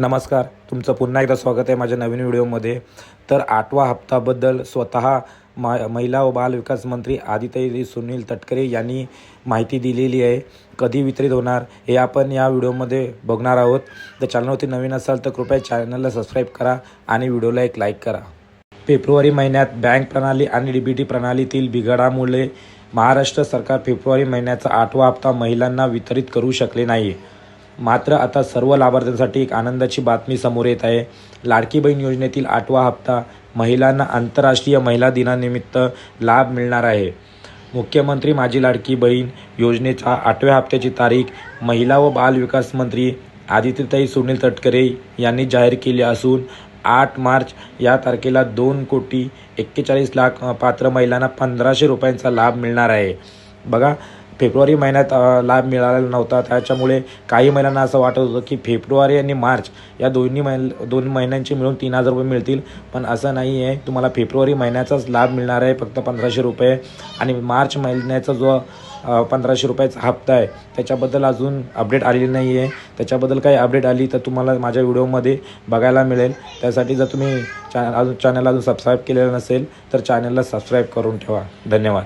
नमस्कार तुमचं पुन्हा एकदा स्वागत आहे माझ्या नवीन व्हिडिओमध्ये. तर आठवा हप्ताबद्दल स्वतः मा महिला व बाल विकास मंत्री आदिताई सुनील तटकरे यांनी माहिती दिलेली आहे. कधी वितरित होणार हे आपण या व्हिडिओमध्ये बघणार आहोत. तर चॅनलवरती नवीन असाल तर कृपया चॅनलला सबस्क्राईब करा आणि व्हिडिओला एक लाईक करा. फेब्रुवारी महिन्यात बँक प्रणाली आणि डी बी टी प्रणालीतील बिघाडामुळे महाराष्ट्र सरकार फेब्रुवारी महिन्याचा आठवा हप्ता महिलांना वितरित करू शकले नाही. मात्र आता सर्व लाभार्थ्यांसाठी एक आनंदाची बातमी समोर येत आहे. लाडकी बहीण योजनेतील आठवा हप्ता महिलांना आंतरराष्ट्रीय महिला दिनानिमित्त लाभ मिळणार आहे. मुख्यमंत्री माझी लाडकी बहीण योजनेच्या आठव्या हप्त्याची तारीख महिला व बाल विकास मंत्री आदित्यताई सुनील तटकरे यांनी जाहीर केली असून आठ मार्च या तारखेला दोन कोटी एक्केचाळीस लाख पात्र महिलांना पंधराशे रुपयांचा लाभ मिळणार आहे. बघा फेब्रुवारी महिन्यात लाभ मिळालेला नव्हता. त्याच्यामुळे काही महिलांना असं वाटत होतं की फेब्रुवारी आणि मार्च या दोन्ही महिन दोन महिन्यांचे मिळून तीन हजार रुपये मिळतील. पण असं नाही आहे तुम्हाला फेब्रुवारी महिन्याचाच लाभ मिळणार आहे फक्त पंधराशे रुपये. आणि मार्च महिन्याचा जो पंधराशे रुपयाचा हप्ता आहे त्याच्याबद्दल अजून अपडेट आलेली नाही आहे त्याच्याबद्दल काही अपडेट आली तर तुम्हाला माझ्या व्हिडिओमध्ये बघायला मिळेल. त्यासाठी जर तुम्ही चॅन अजून चॅनल अजून सबस्क्राईब केलेलं नसेल तर चॅनलला सबस्क्राईब करून ठेवा. धन्यवाद.